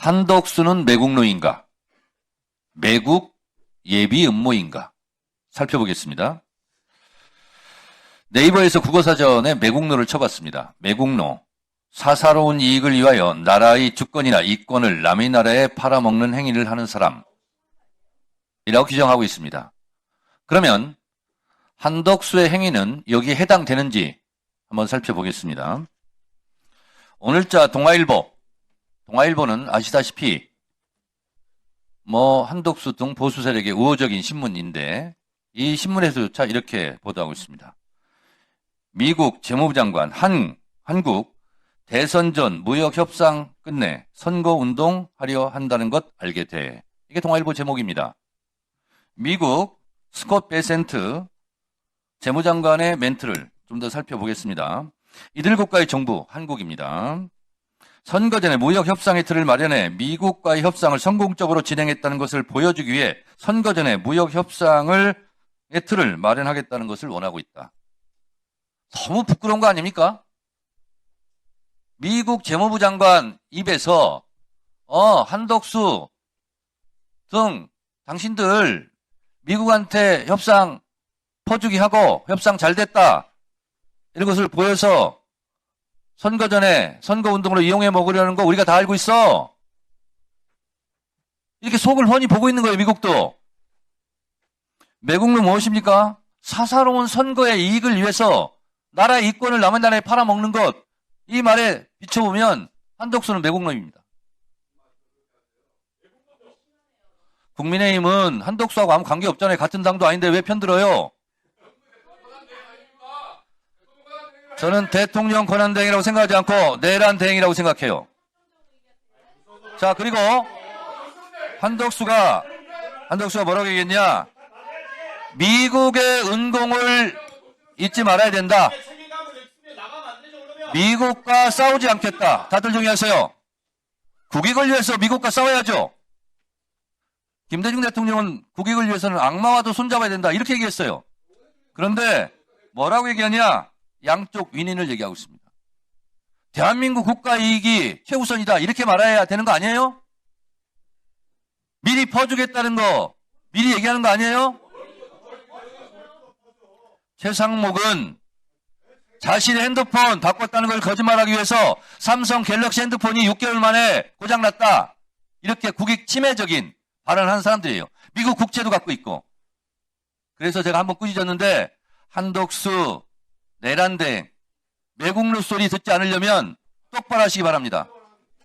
한덕수는 매국노인가? 매국 예비 음모인가? 살펴보겠습니다. 네이버에서 국어사전에 매국노를 쳐봤습니다. 매국노. 사사로운 이익을 위하여 나라의 주권이나 이권을 남의 나라에 팔아먹는 행위를 하는 사람. 이라고 규정하고 있습니다. 그러면 한덕수의 행위는 여기에 해당되는지 한번 살펴보겠습니다. 오늘자 동아일보. 동아일보는 아시다시피 뭐 한덕수 등 보수 세력의 우호적인 신문인데 이 신문에서조차 이렇게 보도하고 있습니다. 미국 재무부 장관 한 한국 대선 전 무역 협상 끝내 선거 운동 하려 한다는 것 알게 돼. 이게 동아일보 제목입니다. 미국 스콧 베센트 재무장관의 멘트를 좀 더 살펴보겠습니다. 이들 국가의 정부 한국입니다. 선거 전에 무역 협상의 틀을 마련해 미국과의 협상을 성공적으로 진행했다는 것을 보여주기 위해 선거 전에 무역 협상을 의 틀을 마련하겠다는 것을 원하고 있다. 너무 부끄러운 거 아닙니까? 미국 재무부 장관 입에서 어 한덕수 등 당신들 미국한테 협상 퍼주기 하고 협상 잘 됐다 이런 것을 보여서 선거 전에 선거 운동으로 이용해 먹으려는 거 우리가 다 알고 있어. 이렇게 속을 훤히 보고 있는 거예요, 미국도. 매국노 무엇입니까? 사사로운 선거의 이익을 위해서 나라의 이권을 남의 나라에 팔아먹는 것. 이 말에 비춰보면 한덕수는 매국노입니다. 국민의힘은 한덕수하고 아무 관계 없잖아요. 같은 당도 아닌데 왜 편들어요? 저는 대통령 권한대행이라고 생각하지 않고 내란 대행이라고 생각해요. 자, 그리고 한덕수가 한덕수가 뭐라고 얘기했냐? 미국의 은공을 잊지 말아야 된다. 미국과 싸우지 않겠다. 다들 정리하세요. 국익을 위해서 미국과 싸워야죠. 김대중 대통령은 국익을 위해서는 악마와도 손잡아야 된다. 이렇게 얘기했어요. 그런데 뭐라고 얘기하냐? 양쪽 윈윈을 얘기하고 있습니다. 대한민국 국가 이익이 최우선이다. 이렇게 말해야 되는 거 아니에요? 미리 퍼주겠다는 거 미리 얘기하는 거 아니에요? 최상목은 자신의 핸드폰 바꿨다는 걸 거짓말하기 위해서 삼성 갤럭시 핸드폰이 6개월 만에 고장났다. 이렇게 국익 침해적인 발언을 하는 사람들이에요. 미국 국채도 갖고 있고. 그래서 제가 한번 꾸짖었는데 한덕수 내란대 매국노 소리 듣지 않으려면 똑바로 하시기 바랍니다.